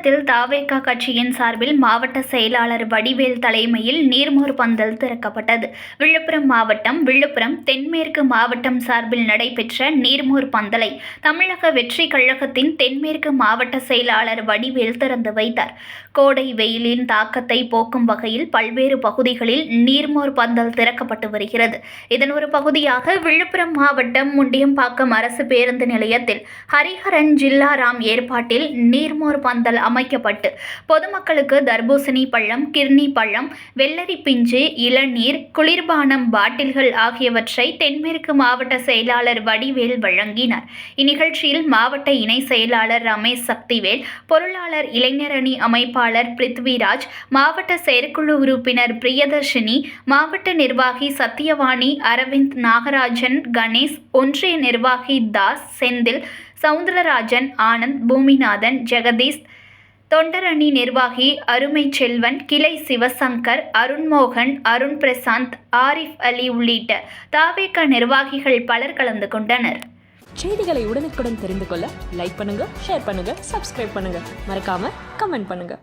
தாவேகா கட்சியின் சார்பில் மாவட்ட செயலாளர் வடிவேல் தலைமையில் நீர்மோர் பந்தல் திறக்கப்பட்டது. விழுப்புரம் மாவட்டம் விழுப்புரம் தென்மேற்கு மாவட்டம் சார்பில் நடைபெற்ற நீர்மோர் பந்தலை தமிழக வெற்றி கழகத்தின் தென்மேற்கு மாவட்ட செயலாளர் வடிவேல் திறந்து வைத்தார். கோடை வெயிலின் தாக்கத்தை போக்கும் வகையில் பல்வேறு பகுதிகளில் நீர்மோர் பந்தல் திறக்கப்பட்டு வருகிறது. இதன் ஒரு பகுதியாக விழுப்புரம் மாவட்டம் முண்டியம்பாக்கம் அரசு பேருந்து நிலையத்தில் ஹரிஹரன் ஜில்லாராம் ஏற்பாட்டில் நீர்மோர் பந்தல் அமைக்கப்பட்டு. பொதுமக்களுக்கு தர்பூசணி பழம் கிர்னி பழம் வெள்ளரி பிஞ்சு இளநீர் குளிர்பானம் பாட்டில்கள் ஆகியவற்றை தென்மேற்கு மாவட்ட செயலாளர் வடிவேல் வழங்கினார். இந்நிகழ்ச்சியில் மாவட்ட இணை செயலாளர் ரமேஷ் சக்திவேல் பொருளாளர் இளைஞரணி அமைப்பாளர் பிருத்விராஜ் மாவட்ட செயற்குழு உறுப்பினர் பிரியதர்ஷினி மாவட்ட நிர்வாகி சத்யவாணி அரவிந்த் நாகராஜன் கணேஷ் ஒன்றிய நிர்வாகி தாஸ் செந்தில் சவுந்தரராஜன் ஆனந்த் பூமிநாதன் ஜெகதீஷ் தொண்டரணி நிர்வாகி அருமை செல்வன் கிளை சிவசங்கர் அருண்மோகன் அருண் பிரசாந்த் ஆரிஃப் அலி உள்ளிட்ட தாவேக நிர்வாகிகள் பலர் கலந்து கொண்டனர். செய்திகளை உடனுக்குடன் தெரிந்து கொள்ள லைக் பண்ணுங்க ஷேர் பண்ணுங்க சப்ஸ்கிரைப் பண்ணுங்க. மறக்காம கமெண்ட் பண்ணுங்க.